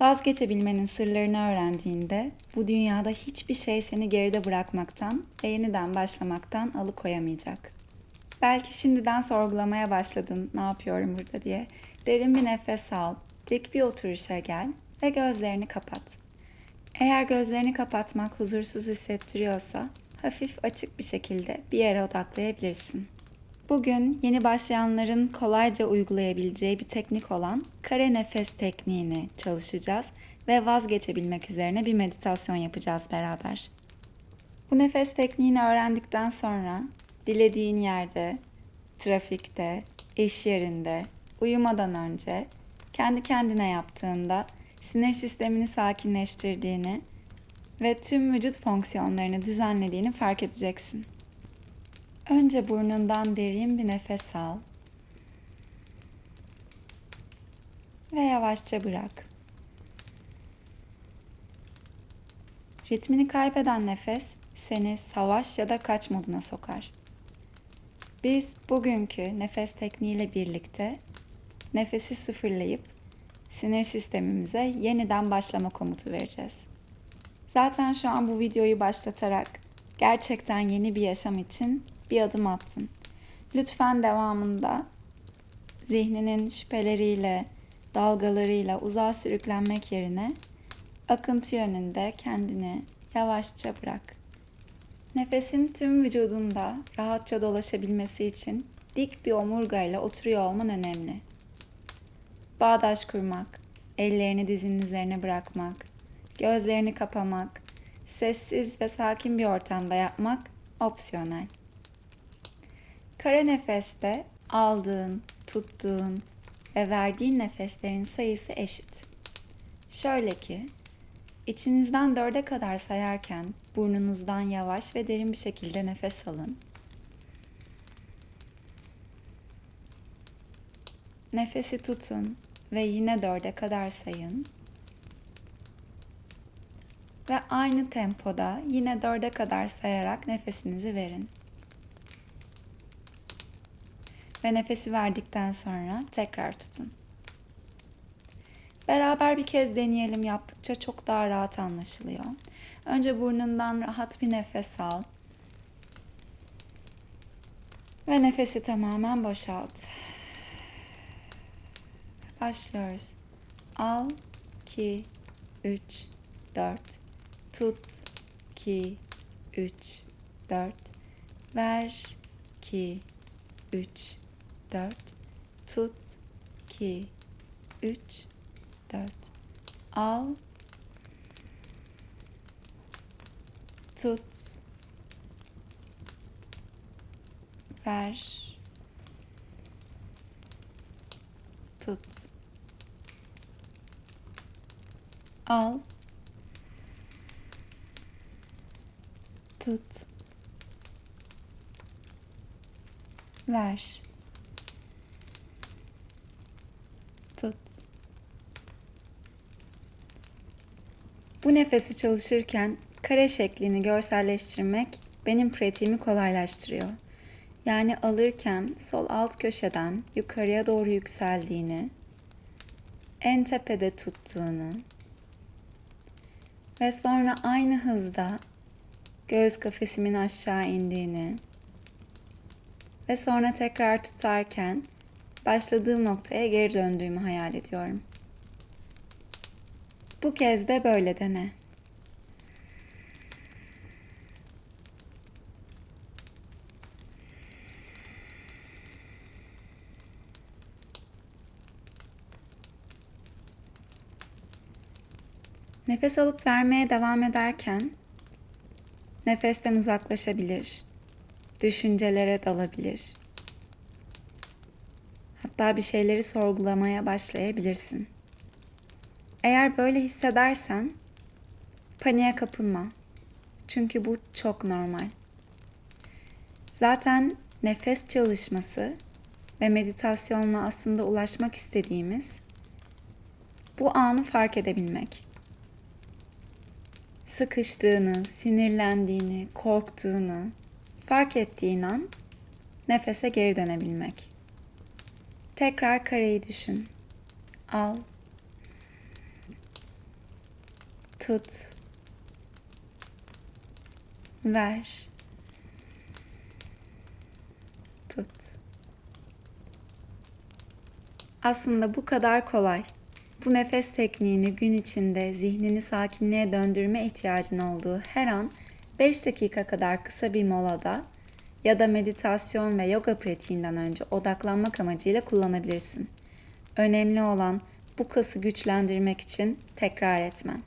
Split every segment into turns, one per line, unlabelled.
Vazgeçebilmenin sırlarını öğrendiğinde bu dünyada hiçbir şey seni geride bırakmaktan ve yeniden başlamaktan alıkoyamayacak. Belki şimdiden sorgulamaya başladın ne yapıyorum burada diye. Derin bir nefes al, dik bir oturuşa gel ve gözlerini kapat. Eğer gözlerini kapatmak huzursuz hissettiriyorsa hafif açık bir şekilde bir yere odaklayabilirsin. Bugün yeni başlayanların kolayca uygulayabileceği bir teknik olan kare nefes tekniğini çalışacağız ve vazgeçebilmek üzerine bir meditasyon yapacağız beraber. Bu nefes tekniğini öğrendikten sonra dilediğin yerde, trafikte, iş yerinde, uyumadan önce kendi kendine yaptığında sinir sistemini sakinleştirdiğini ve tüm vücut fonksiyonlarını düzenlediğini fark edeceksin. Önce burnundan derin bir nefes al. Ve yavaşça bırak. Ritmini kaybeden nefes seni savaş ya da kaç moduna sokar. Biz bugünkü nefes tekniğiyle birlikte nefesi sıfırlayıp sinir sistemimize yeniden başlama komutu vereceğiz. Zaten şu an bu videoyu başlatarak gerçekten yeni bir yaşam için bir adım attın. Lütfen devamında zihninin şüpheleriyle, dalgalarıyla uzağa sürüklenmek yerine akıntı yönünde kendini yavaşça bırak. Nefesin tüm vücudunda rahatça dolaşabilmesi için dik bir omurgayla oturuyor olman önemli. Bağdaş kurmak, ellerini dizinin üzerine bırakmak, gözlerini kapamak, sessiz ve sakin bir ortamda yapmak opsiyonel. Kara nefeste aldığın, tuttuğun ve verdiğin nefeslerin sayısı eşit. Şöyle ki, içinizden dörde kadar sayarken burnunuzdan yavaş ve derin bir şekilde nefes alın. Nefesi tutun ve yine dörde kadar sayın. Ve aynı tempoda yine dörde kadar sayarak nefesinizi verin. Ve nefesi verdikten sonra tekrar tutun. Beraber bir kez deneyelim yaptıkça çok daha rahat anlaşılıyor. Önce burnundan rahat bir nefes al. Ve nefesi tamamen boşalt. Başlıyoruz. Al, 2, 3, 4. Tut, 2, 3, 4. Ver, 2, 3, 4. Tut, 2, 3, 4. Al, tut, ver, tut. Al, tut, ver, tut. Bu nefesi çalışırken kare şeklini görselleştirmek benim pratiğimi kolaylaştırıyor. Yani alırken sol alt köşeden yukarıya doğru yükseldiğini, en tepede tuttuğunu ve sonra aynı hızda göğüs kafesimin aşağı indiğini ve sonra tekrar tutarken başladığım noktaya geri döndüğümü hayal ediyorum. Bu kez de böyle dene. Nefes alıp vermeye devam ederken nefesten uzaklaşabilir, düşüncelere dalabilir. Hatta bir şeyleri sorgulamaya başlayabilirsin. Eğer böyle hissedersen paniğe kapılma. Çünkü bu çok normal. Zaten nefes çalışması ve meditasyonla aslında ulaşmak istediğimiz bu anı fark edebilmek. Sıkıştığını, sinirlendiğini, korktuğunu fark ettiğin an nefese geri dönebilmek. Tekrar kareyi düşün. Al Tut. Ver. Tut. Aslında bu kadar kolay. Bu nefes tekniğini gün içinde zihnini sakinliğe döndürme ihtiyacın olduğu her an 5 dakika kadar kısa bir molada ya da meditasyon ve yoga pratiğinden önce odaklanmak amacıyla kullanabilirsin. Önemli olan bu kası güçlendirmek için tekrar etmen.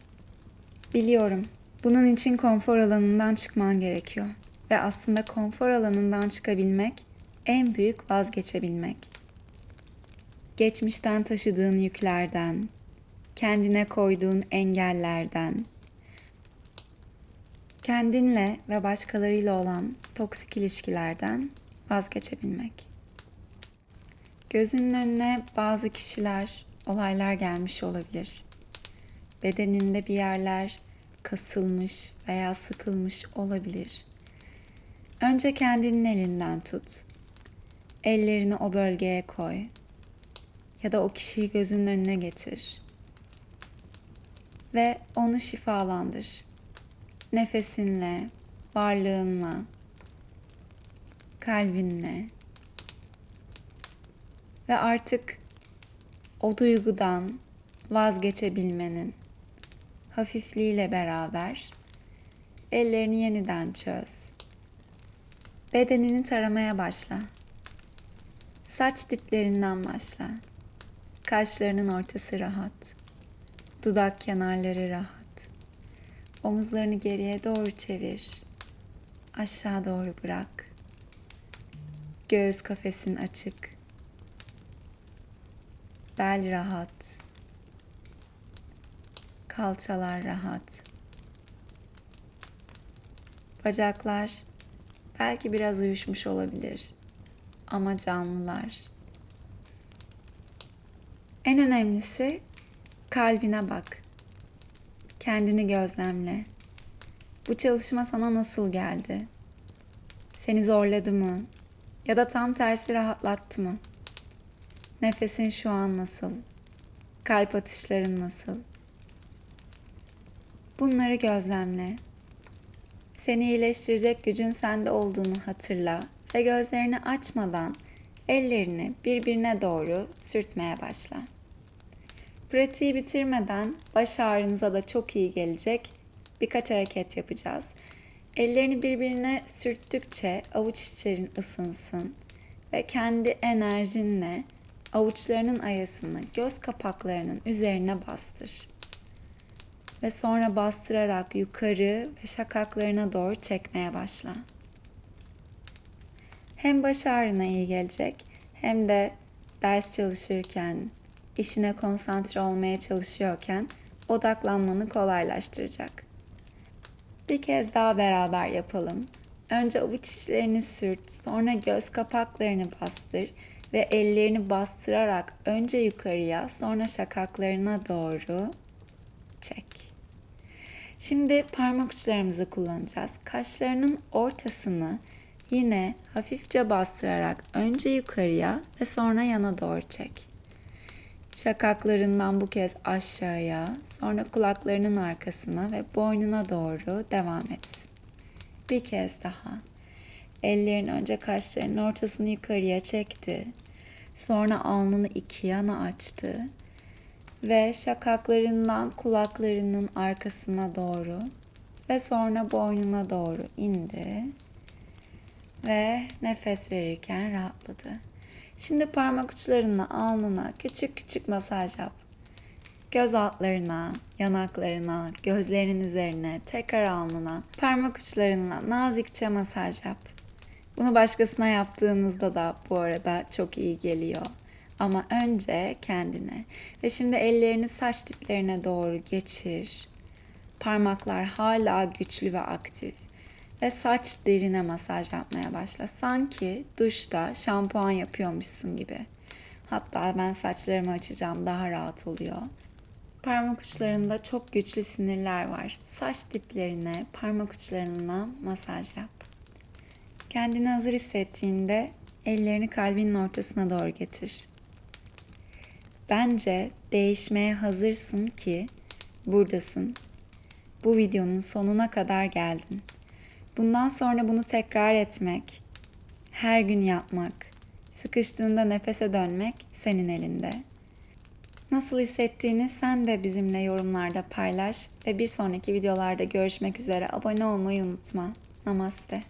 Biliyorum. Bunun için konfor alanından çıkman gerekiyor. Ve aslında konfor alanından çıkabilmek en büyük vazgeçebilmek. Geçmişten taşıdığın yüklerden, kendine koyduğun engellerden, kendinle ve başkalarıyla olan toksik ilişkilerden vazgeçebilmek. Gözünün önüne bazı kişiler, olaylar gelmiş olabilir. Bedeninde bir yerler kasılmış veya sıkılmış olabilir. Önce kendinin elinden tut. Ellerini o bölgeye koy. Ya da o kişiyi gözünün önüne getir. Ve onu şifalandır. Nefesinle, varlığınla, kalbinle. Ve artık o duygudan vazgeçebilmenin hafifliğiyle beraber ellerini yeniden çöz. Bedenini taramaya başla. Saç diplerinden başla. Kaşlarının ortası rahat. Dudak kenarları rahat. Omuzlarını geriye doğru çevir. Aşağı doğru bırak. Göğüs kafesin açık. Bel rahat. Kalçalar rahat. Bacaklar belki biraz uyuşmuş olabilir ama canlılar. En önemlisi kalbine bak. Kendini gözlemle. Bu çalışma sana nasıl geldi? Seni zorladı mı? Ya da tam tersi rahatlattı mı? Nefesin şu an nasıl? Kalp atışların nasıl? Bunları gözlemle. Seni iyileştirecek gücün sende olduğunu hatırla ve gözlerini açmadan ellerini birbirine doğru sürtmeye başla. Pratiği bitirmeden baş ağrınıza da çok iyi gelecek birkaç hareket yapacağız. Ellerini birbirine sürttükçe avuç içlerin ısınsın ve kendi enerjinle avuçlarının ayasını göz kapaklarının üzerine bastır. Ve sonra bastırarak yukarı ve şakaklarına doğru çekmeye başla. Hem baş ağrına iyi gelecek hem de ders çalışırken, işine konsantre olmaya çalışıyorken odaklanmanı kolaylaştıracak. Bir kez daha beraber yapalım. Önce avuç içlerini sürt, sonra göz kapaklarını bastır ve ellerini bastırarak önce yukarıya, sonra şakaklarına doğru çek. Şimdi parmak uçlarımızı kullanacağız. Kaşlarının ortasını yine hafifçe bastırarak önce yukarıya ve sonra yana doğru çek. Şakaklarından bu kez aşağıya, sonra kulaklarının arkasına ve boynuna doğru devam etsin. Bir kez daha. Ellerin önce kaşlarının ortasını yukarıya çekti. Sonra alnını iki yana açtı. Ve şakaklarından kulaklarının arkasına doğru ve sonra boynuna doğru indi. Ve nefes verirken rahatladı. Şimdi parmak uçlarına, alnına küçük küçük masaj yap. Göz altlarına, yanaklarına, gözlerinin üzerine, tekrar alnına, parmak uçlarına nazikçe masaj yap. Bunu başkasına yaptığınızda da bu arada çok iyi geliyor. Ama önce kendine. Ve şimdi ellerini saç diplerine doğru geçir. Parmaklar hala güçlü ve aktif. Ve saç derine masaj yapmaya başla. Sanki duşta şampuan yapıyormuşsun gibi. Hatta ben saçlarımı açacağım daha rahat oluyor. Parmak uçlarında çok güçlü sinirler var. Saç diplerine, parmak uçlarına masaj yap. Kendini hazır hissettiğinde ellerini kalbinin ortasına doğru getir. Bence değişmeye hazırsın ki buradasın bu videonun sonuna kadar geldin. Bundan sonra bunu tekrar etmek, her gün yapmak, sıkıştığında nefese dönmek senin elinde. Nasıl hissettiğini sen de bizimle yorumlarda paylaş ve bir sonraki videolarda görüşmek üzere abone olmayı unutma. Namaste.